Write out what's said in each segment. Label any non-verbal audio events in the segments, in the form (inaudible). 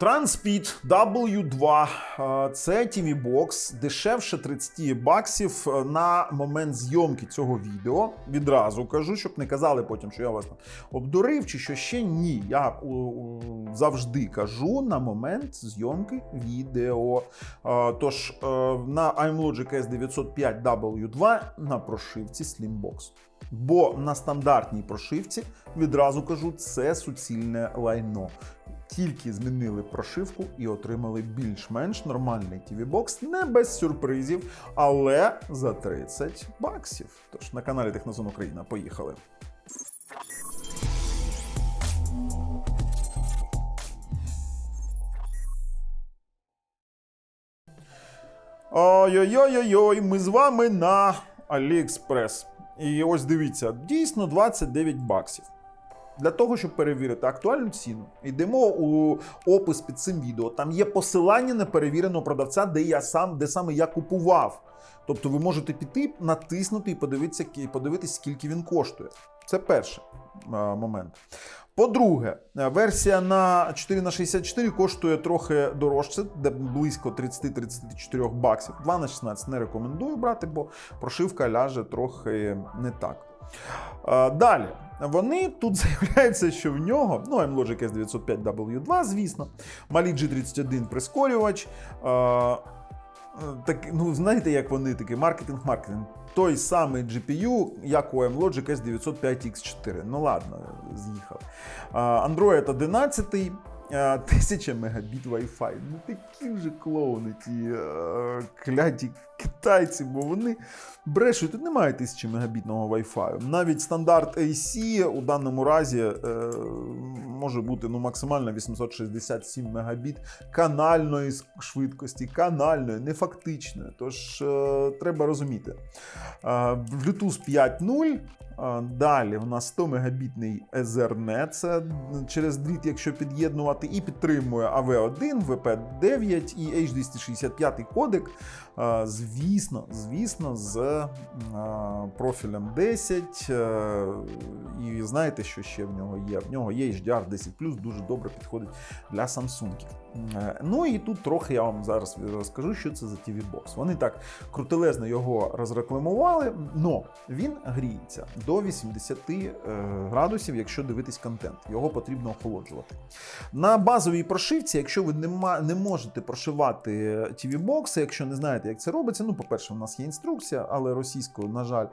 Transpeed W2 е, це TV Box дешевше 30 баксів е, на момент зйомки цього відео. Відразу кажу, щоб не казали потім, що я вас обдурив чи що ще ні. Я у, у, завжди кажу на момент зйомки відео. Е, Тож е, на iMlogic S905 W2 на прошивці Slimbox. Бо на стандартній прошивці відразу кажу, це суцільне лайно. Тільки змінили прошивку і отримали більш-менш нормальний TV-бокс, не без сюрпризів, але за 30 баксів. Тож на каналі Технозон Україна поїхали. Ой-ой-ой-ой, ми з вами на AliExpress. І ось дивіться, дійсно 29 баксів. Для того, щоб перевірити актуальну ціну, йдемо у опис під цим відео. Там є посилання на перевіреного продавця, де я сам, де саме я купував. Тобто ви можете піти, натиснути і подивитися, і подивитись, скільки він коштує. Це перший е, момент. По-друге, е, версія на 4 на 64 коштує трохи дорожче, де близько 30-34 баксів. 2 на 16 не рекомендую брати, бо прошивка ляже трохи не так. Е, Далі, вони тут (laughs) заявляються, що в нього, ну, M-Logic S905W2, звісно, малі G31 прискорювач. е, Так, ну, знаєте, як вони такі маркетинг-маркетинг. Той самий GPU, як у M-Logic S905X4. Ну ладно, з'їхав. Android 11. е, 1000 мегабіт Wi-Fi. Ну такі вже клоуни, ті е, кляті китайці, бо вони брешуть. Тут немає 1000 мегабітного Wi-Fi. Навіть стандарт AC у даному разі е, може бути ну, максимально 867 мегабіт канальної швидкості, канальної, не фактичної. Тож е, треба розуміти. Е, Bluetooth 5.0. Е, Далі у нас 100 мегабітний Ethernet, це через дріт, якщо під'єднувати, і підтримує AV1, VP9 і H265 кодек. Е, Звісно, звісно, з профілем 10. е, І знаєте, що ще в нього є? В нього є HDR 10 дуже добре підходить для Samsung. Е, Ну і тут трохи я вам зараз розкажу, що це за TV Box. Вони так крутелезно його розрекламували, але він гріється до 80 е, градусів, якщо дивитись контент. Його потрібно охолоджувати. На базовій прошивці, якщо ви не, можете прошивати TV Box, якщо не знаєте, як це робиться, ну, по-перше, у нас є інструкція, але російською, на жаль.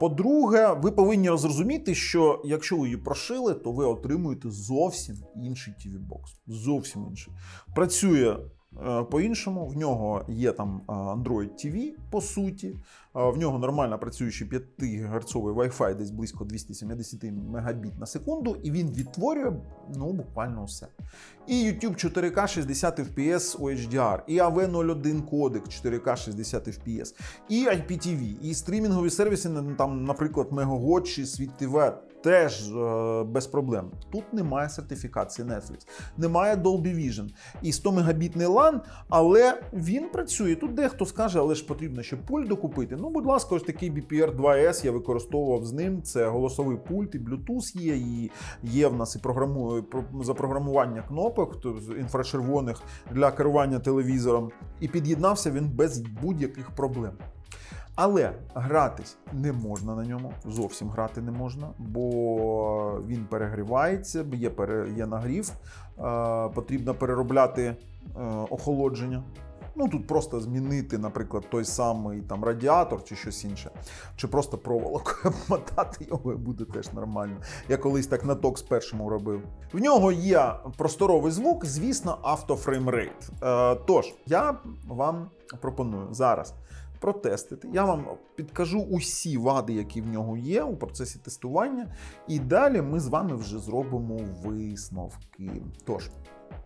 По-друге, ви повинні зрозуміти, що якщо ви її прошили, то ви отримуєте зовсім інший TV-бокс. Зовсім інший. Працює по-іншому. В нього є там е, Android TV, по суті. Е, В нього нормально працюючий 5 Гц Wi-Fi, десь близько 270 Мбіт на секунду, і він відтворює ну, буквально все. І YouTube 4К 60 FPS HDR, і AV01 кодек 4К 60 FPS, і IPTV, і стрімінгові сервіси, там, наприклад, Megagot чи Світ TV, теж е, без проблем. Тут немає сертифікації Netflix, немає Dolby Vision і 100 мегабітний LAN, але він працює. Тут дехто скаже, але ж потрібно ще пульт докупити. Ну, будь ласка, ось такий BPR 2S я використовував з ним. Це голосовий пульт, і Bluetooth є, і є в нас і програму... запрограмування кнопок інфрачервоних для керування телевізором. І під'єднався він без будь-яких проблем. Але гратись не можна на ньому, зовсім грати не можна, бо він перегрівається, є, пере, є нагрів, е, потрібно переробляти е, охолодження. Ну тут просто змінити, наприклад, той самий там радіатор чи щось інше, чи просто проволокою (laughs) обмотати його буде теж нормально. Я колись так на ток з першому робив. В нього є просторовий звук, звісно, автофреймрейт. Е, тож я вам пропоную зараз протестити. Я вам підкажу усі вади, які в нього є у процесі тестування, і далі ми з вами вже зробимо висновки. Тож.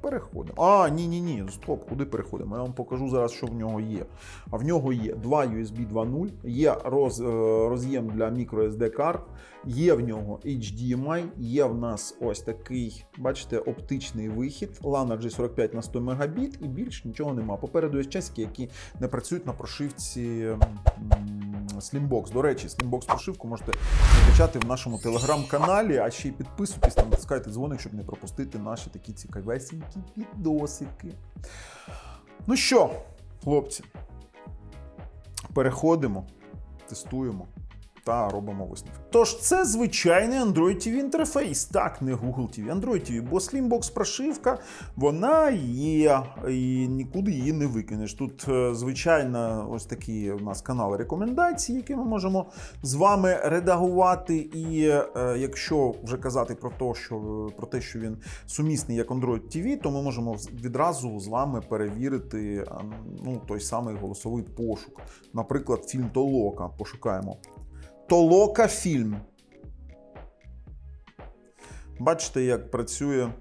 Переходимо. А, ні, ні, ні, стоп, куди переходимо? Я вам покажу зараз, що в нього є. А в нього є два USB 2.0, є роз, е, роз'єм для microSD карт, є в нього HDMI, є в нас ось такий, бачите, оптичний вихід, LAN G45 на 100 Мбіт і більш нічого нема. Попереду є часики, які не працюють на прошивці м, Slimbox. До речі, Slimbox прошивку можете накачати в нашому телеграм-каналі, а ще й підписуйтесь, там натискайте дзвоник, щоб не пропустити наші такі цікавесенькі відосики. Ну що, хлопці, переходимо, тестуємо та робимо висновки. Тож це звичайний Android TV інтерфейс, так, не Google TV, Android TV, бо Slimbox прошивка, вона є, і нікуди її не викинеш. Тут е, звичайно ось такі у нас канали рекомендацій, які ми можемо з вами редагувати. І е, якщо вже казати про те, що про те, що він сумісний як Android TV, то ми можемо відразу з вами перевірити ну, той самий голосовий пошук. Наприклад, фільм Толока. Пошукаємо. Толока фільм. Бачите, як працює.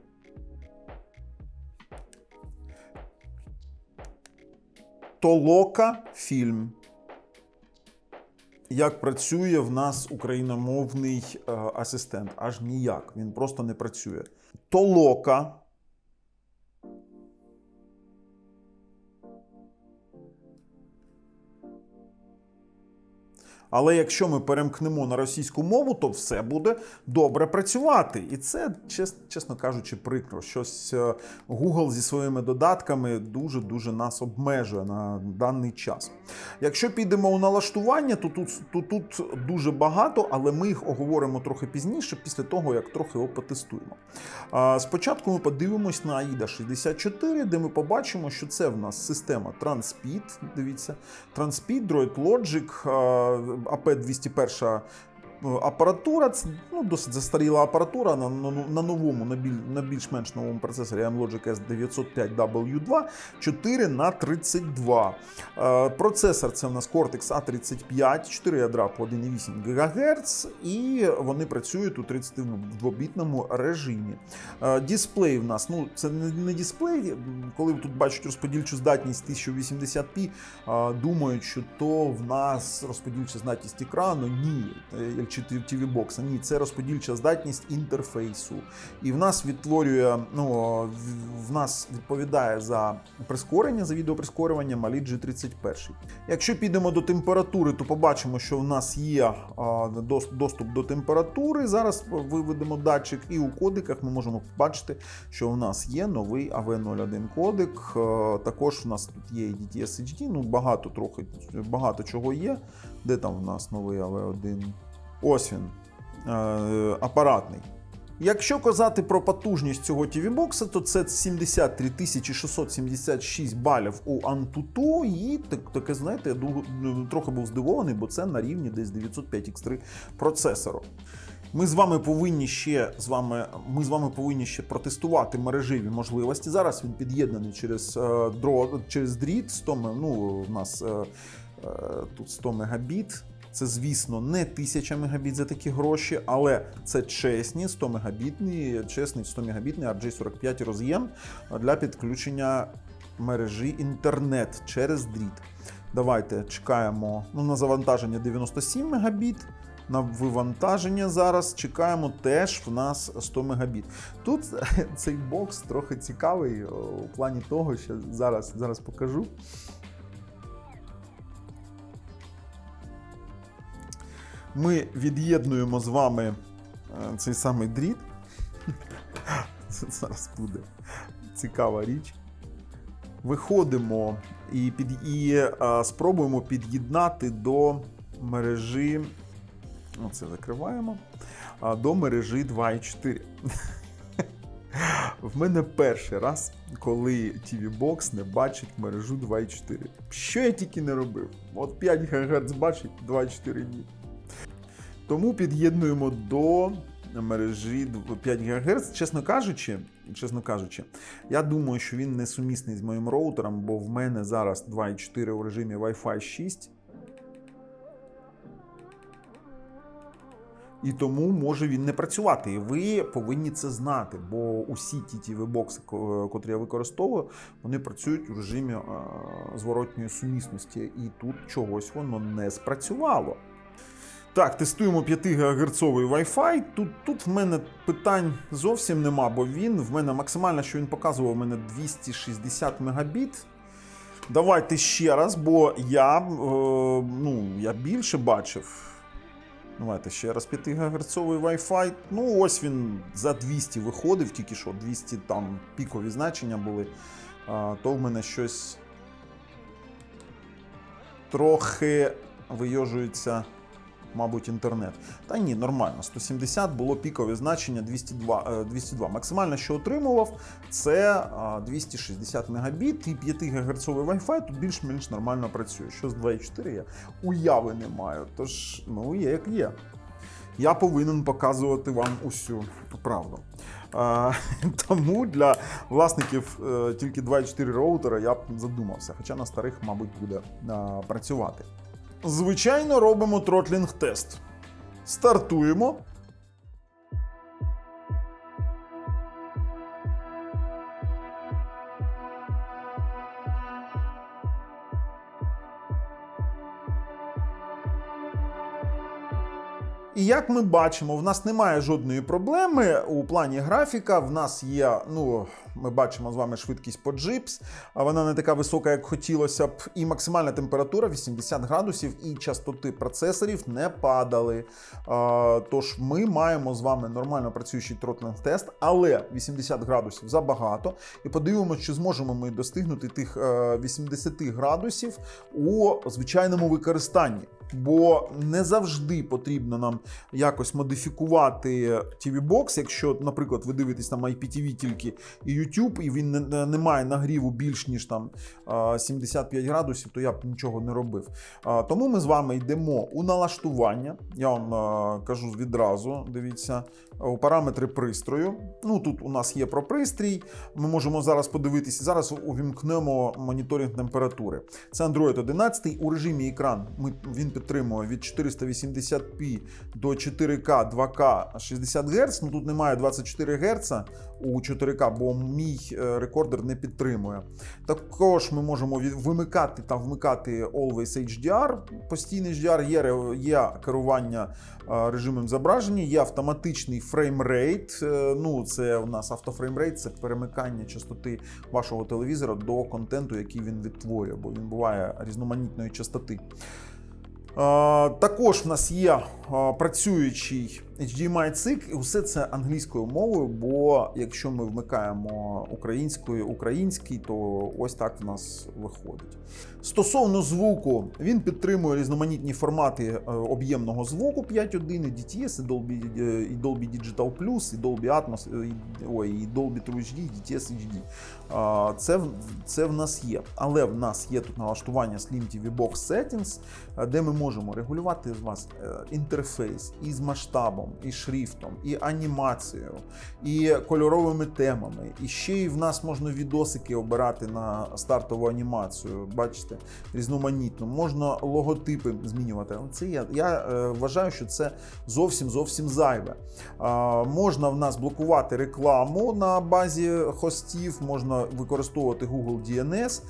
Толока фільм. Як працює в нас україномовний е, асистент? Аж ніяк. Він просто не працює. Толока. Але якщо ми перемкнемо на російську мову, то все буде добре працювати. І це, чес- чесно кажучи, прикро. Щось е, Google зі своїми додатками дуже-дуже нас обмежує на даний час. Якщо підемо у налаштування, то тут, то тут дуже багато, але ми їх оговоримо трохи пізніше, після того, як трохи його потестуємо. Спочатку ми подивимось на AIDA 64, де ми побачимо, що це в нас система Transpeed. Дивіться, Transpeed, Droid Logic, а, AP201 апаратура. Це ну, досить застаріла апаратура на, на, новому, на, біль, на більш-менш новому процесорі AMLogic S905W2 4 на 32. Е, Процесор це в нас Cortex A35, 4 ядра по 1,8 ГГц, і вони працюють у 32-бітному режимі. Е, Дисплей в нас, ну це не, дисплей, коли тут бачать розподільчу здатність 1080p, е, думають, що то в нас розподільча здатність екрану. Ні, чи TV Box, ні, це розподільча здатність інтерфейсу. І в нас відтворює, ну в- нас відповідає за прискорення, за відеоприскорювання Mali G31. Якщо підемо до температури, то побачимо, що в нас є доступ до температури. Зараз виведемо датчик, і у кодиках ми можемо побачити, що в нас є новий AV01 кодик. Е, Також в нас тут є і DTS HD, ну багато трохи багато чого є. Де там в нас новий AV1? Ось він, е, апаратний. Якщо казати про потужність цього TV-бокса, то це 73 676 балів у Antutu, і так, таке, знаєте, я трохи був здивований, бо це на рівні десь 905X3 процесору. Ми з вами повинні ще з вами, ми з вами повинні ще протестувати мережеві можливості. Зараз він під'єднаний через е, дро, через дріт 100, ну, у нас е, тут 100 мегабіт. Це, звісно, не 1000 мегабіт за такі гроші, але це чесні 100 мегабітний, чесний 100 мегабітний RJ45 роз'єм для підключення мережі інтернет через дріт. Давайте чекаємо ну, на завантаження 97 мегабіт. На вивантаження зараз чекаємо теж в нас 100 мегабіт. Тут (laughs) цей бокс трохи цікавий у плані того, що зараз, зараз покажу. Ми від'єднуємо з вами е, цей самий дріт. Це зараз буде цікава річ. Виходимо і, під, і е, спробуємо під'єднати до мережі. Оце закриваємо. а, До мережі 2.4. В мене перший раз, коли TV Box не бачить мережу 2.4. Що я тільки не робив? От 5 ГГц бачить, 2.4 ні. Тому під'єднуємо до мережі 5 ГГц. Чесно кажучи, чесно кажучи, я думаю, що він не сумісний з моїм роутером, бо в мене зараз 2.4 у режимі Wi-Fi 6. І тому може він не працювати. І ви повинні це знати, бо усі ті tv бокси котрі я використовую, вони працюють у режимі е, зворотньої сумісності. І тут чогось воно не спрацювало. Так, тестуємо 5 ГГц Wi-Fi. Тут, тут в мене питань зовсім нема, бо він в мене максимально, що він показував, в мене 260 Мбіт. Давайте ще раз, бо я, е, ну, я більше бачив. Давайте ще раз 5 ГГц Wi-Fi. Ну, ось він за 200 виходив, тільки що 200 там пікові значення були. А, то в мене щось трохи вийожується, мабуть, інтернет. Та ні, нормально. 170 було пікове значення 202. е, 202. Максимально, що отримував, це 260 Мбіт і 5 ГГц Wi-Fi тут більш-менш нормально працює. Що з 2.4 я уяви не маю. Тож, ну, є як є. Я повинен показувати вам усю правду. А, (laughs) тому для власників е, тільки 2.4 роутера я б задумався, хоча на старих, мабуть, буде а, працювати. Звичайно, робимо тротлінг тест. Стартуємо. І як ми бачимо, в нас немає жодної проблеми у плані графіка. В нас є, ну, ми бачимо з вами швидкість по джипс, а вона не така висока, як хотілося б. І максимальна температура 80 градусів, і частоти процесорів не падали. Тож ми маємо з вами нормально працюючий тротлинг тест, але 80 градусів забагато. І подивимося, чи зможемо ми достигнути тих е, 80 градусів у звичайному використанні. Бо не завжди потрібно нам якось модифікувати TV Box, якщо, наприклад, ви дивитесь там IPTV тільки і YouTube, і він не, не має нагріву більш ніж там 75 градусів, то я б нічого не робив. Тому ми з вами йдемо у налаштування. Я вам кажу відразу. Дивіться, у параметри пристрою. Ну тут у нас є про пристрій. Ми можемо зараз подивитися. Зараз увімкнемо моніторинг температури. Це Android 11 у режимі екран. Ми він підтримує від 480p до 4К 2К 60 Гц. Ну тут немає 24 Гц у 4К, бо мій е, рекордер не підтримує. Також ми можемо вимикати та вмикати Always HDR, постійний HDR, є, є керування е, режимом зображення, є автоматичний фреймрейт. Е, Ну, це у нас автофреймрейт, це перемикання частоти вашого телевізора до контенту, який він відтворює, бо він буває різноманітної частоти. Також в нас є працюючий HDMI цик, і все це англійською мовою. Бо якщо ми вмикаємо українською український, то ось так в нас виходить. Стосовно звуку, він підтримує різноманітні формати е, об'ємного звуку 5.1, і DTS, і Dolby, е, і Dolby Digital Plus, і Dolby Atmos, і, ой, і Dolby True HD, і DTS HD. Це, це в нас є. Але в нас є тут налаштування Slim TV Box Settings, е, де ми можемо регулювати з вас інтерфейс із масштабом, і шрифтом, і анімацією, і кольоровими темами. І ще й в нас можна відосики обирати на стартову анімацію. Бачите, різноманітно. Можна логотипи змінювати. Це я, я е, вважаю, що це зовсім зовсім зайве. А, можна в нас блокувати рекламу на базі хостів, можна використовувати Google DNS,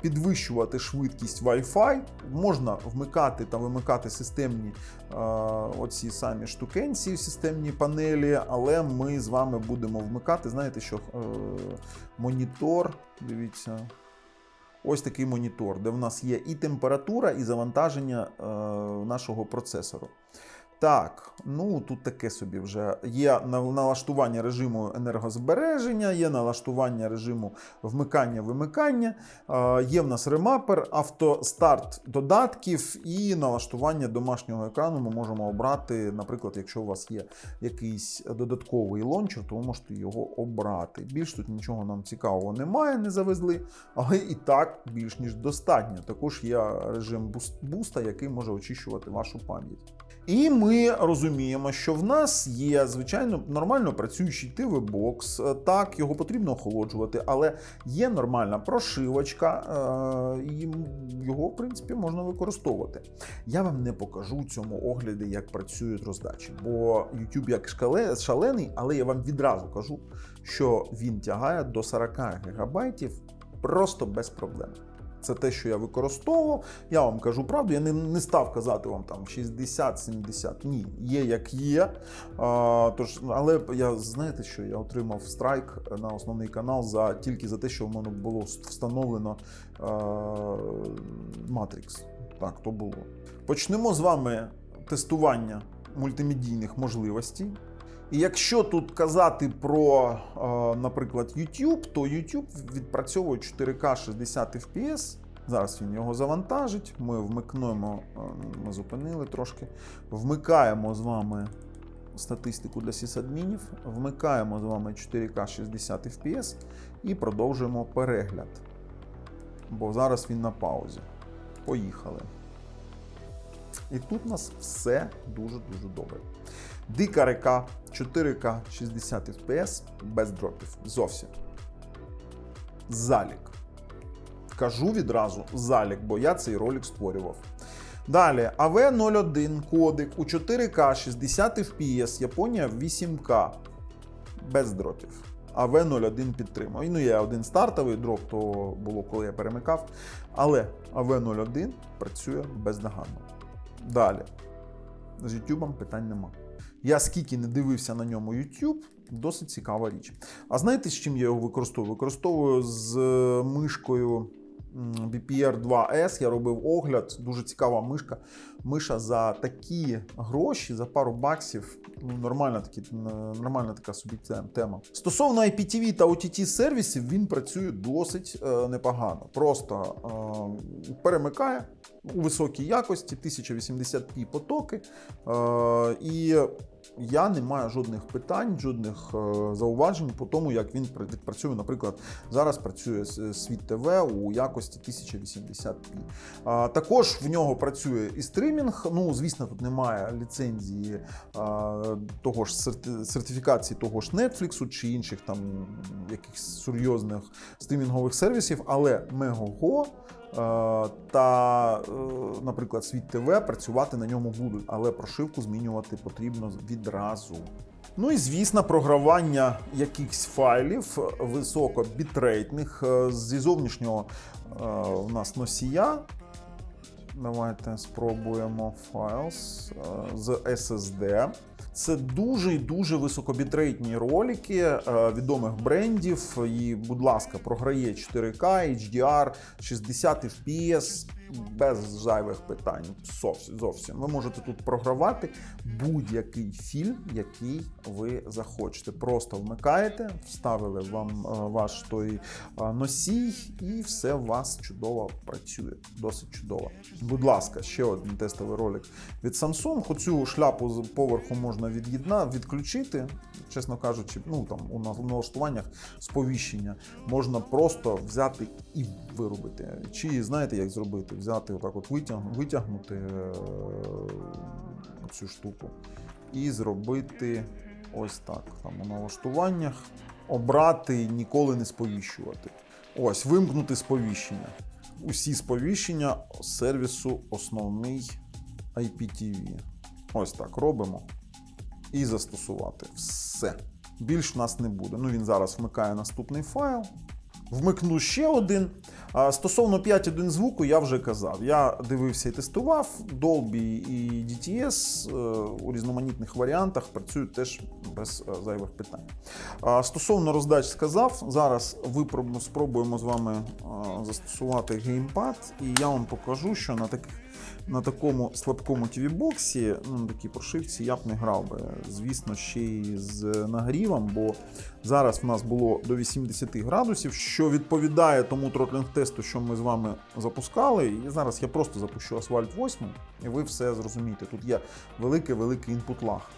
підвищувати швидкість Wi-Fi, можна вмикати та вимикати системні оці самі штукенці, системні панелі, але ми з вами будемо вмикати. Знаєте, що е, монітор, дивіться. Ось такий монітор, де в нас є і температура, і завантаження е, нашого процесору. Так, ну тут таке собі вже є налаштування режиму енергозбереження, є налаштування режиму вмикання-вимикання, є в нас ремапер, автостарт додатків і налаштування домашнього екрану ми можемо обрати. Наприклад, якщо у вас є якийсь додатковий лончер, то ви можете його обрати. Більш тут нічого нам цікавого немає, не завезли, але і так більш ніж достатньо. Також є режим буста, який може очищувати вашу пам'ять. І ми розуміємо, що в нас є звичайно нормально працюючий TV-бокс. Е, Так, його потрібно охолоджувати, але є нормальна прошивочка, е, і його, в принципі, можна використовувати. Я вам не покажу цьому огляді, як працюють роздачі, бо YouTube як шкале- шалений, але я вам відразу кажу, що він тягає до 40 гігабайтів просто без проблем. Це те, що я використовував. Я вам кажу правду, я не, не став казати вам там 60-70. Ні, є як є. А, тож, але я знаєте, що я отримав страйк на основний канал за тільки за те, що в мене було встановлено Matrix. Так, то було. Почнемо з вами тестування мультимедійних можливостей. І якщо тут казати про, е, наприклад, YouTube, то YouTube відпрацьовує 4К 60 FPS. Зараз він його завантажить. Ми вмикнемо, е, ми зупинили трошки. Вмикаємо з вами статистику для сисадмінів, вмикаємо з вами 4К 60 FPS і продовжуємо перегляд. Бо зараз він на паузі. Поїхали. І тут у нас все дуже-дуже добре. Дика река 4К 60 FPS без дропів. Зовсім. Залік. Кажу відразу залік, бо я цей ролик створював. Далі, AV01 кодик у 4К 60 FPS, Японія 8К без дропів. АВ01 підтримав. Ну, є один стартовий дроп, то було, коли я перемикав. Але АВ01 працює бездоганно. Далі. З YouTube питань нема. Я скільки не дивився на ньому YouTube, досить цікава річ. А знаєте, з чим я його використовую? Використовую з е, мишкою BPR 2S. Я робив огляд. Дуже цікава мишка. Миша за такі гроші, за пару баксів. Ну, нормальна, такі, нормальна така собі тема. Стосовно IPTV та OTT сервісів, він працює досить е, непогано. Просто е, перемикає у високій якості, 1080p потоки. Е, і я не маю жодних питань, жодних е, зауважень по тому, як він пр- відпрацює. Наприклад, зараз працює світ ТВ у якості 1080p. Також в нього працює і стримінг. Ну, звісно, тут немає ліцензії того ж сертифікації того ж Netflix чи інших там якихось серйозних стрімінгових сервісів, але е, та, е, наприклад, Світ ТВ працювати на ньому будуть, але прошивку змінювати потрібно відразу. Ну і звісно, програвання якихось файлів високобітрейтних е, зі зовнішнього е, у нас носія. Давайте спробуємо е, з SSD. Це дуже і дуже високобітрейтні ролики е, відомих брендів. І, будь ласка, програє 4К, HDR, 60 FPS без зайвих питань. Зовсім. Ви можете тут програвати будь-який фільм, який ви захочете. Просто вмикаєте, вставили вам е, ваш той е, носій, і все у вас чудово працює. Досить чудово. Будь ласка, ще один тестовий ролик від Samsung. Оцю шляпу з поверху можна від'єдна, відключити. Чесно кажучи, ну там у налаштуваннях сповіщення можна просто взяти і вирубити. Чи знаєте, як зробити? Взяти отак, от витягнути, витягнути е, цю штуку і зробити ось так. Там у налаштуваннях обрати ніколи не сповіщувати. Ось, вимкнути сповіщення. Усі сповіщення сервісу основний IPTV. Ось так робимо. І застосувати. Все. Більш в нас не буде. Ну, він зараз вмикає наступний файл. Вмикну ще один. Стосовно 5.1 звуку, я вже казав. Я дивився і тестував. Dolby і DTS е, у різноманітних варіантах працюють теж без е, зайвих питань. Стосовно роздач сказав, зараз спробуємо з вами е, застосувати геймпад, і я вам покажу, що на таких на такому слабкому TV-боксі, ну, на такій прошивці я б не грав би. Звісно, ще й з нагрівом, бо зараз в нас було до 80 градусів, що відповідає тому тротлінг-тесту, що ми з вами запускали. І зараз я просто запущу асфальт 8, і ви все зрозумієте. Тут є великий-великий інпут лаг.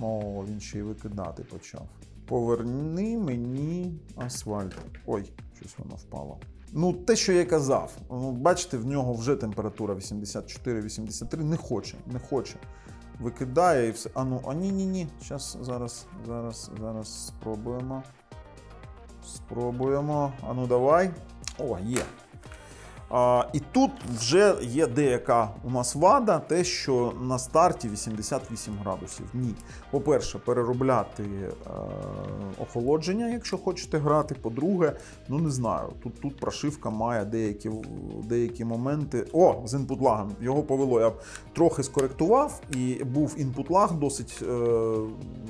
О, він ще й викидати почав. Поверни мені асфальт. Ой, щось воно впало. Ну, те, що я казав, ну, бачите, в нього вже температура 84-83, не хоче, не хоче. Викидає і все. А ну, а ні, ні, ні. Зараз, зараз, зараз, зараз спробуємо. Спробуємо. А ну давай. О, є. А, і тут вже є деяка у нас вада, те, що на старті 88 градусів. Ні. По-перше, переробляти е, охолодження, якщо хочете грати. По-друге, ну не знаю, тут, тут прошивка має деякі, деякі моменти. О, з інпут лагом. Його повело. Я трохи скоректував, і був інпут лаг досить е,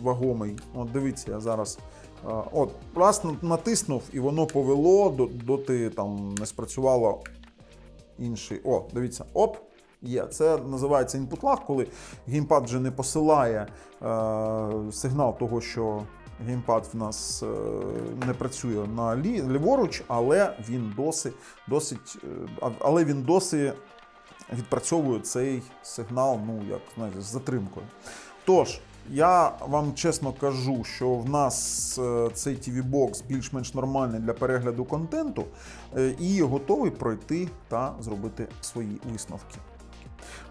вагомий. От дивіться, я зараз. е, От, раз натиснув, і воно повело, до- доти там не спрацювало інший. О, дивіться, оп. Є. Це називається input lag, коли геймпад вже не посилає е, сигнал того, що геймпад в нас е, не працює на лі, ліворуч, але він досить, досить, е, але він досить відпрацьовує цей сигнал, ну як знаєте, з затримкою. Тож, я вам чесно кажу, що в нас е, цей TV бокс більш-менш нормальний для перегляду контенту е, і готовий пройти та зробити свої висновки.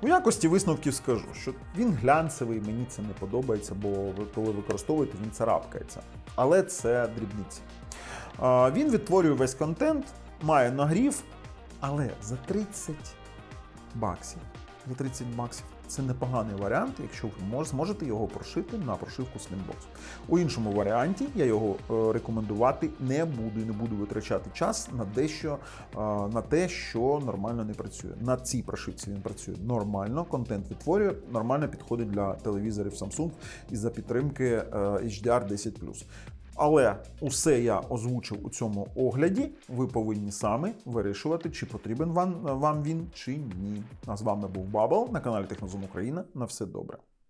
У якості висновків скажу, що він глянцевий, мені це не подобається, бо коли використовуєте, він царапкається. Але це дрібниці. Він відтворює весь контент, має нагрів, але за 30 баксів. За 30 баксів. Це непоганий варіант, якщо ви зможете його прошити на прошивку Slimbox. У іншому варіанті я його е, рекомендувати не буду і не буду витрачати час на дещо е, на те, що нормально не працює. На цій прошивці він працює нормально, контент відтворює, нормально підходить для телевізорів Samsung із-за підтримки е, HDR 10 але усе я озвучив у цьому огляді. Ви повинні самі вирішувати, чи потрібен вам, вам він, чи ні. А з вами був Бабл на каналі Технозум Україна. На все добре.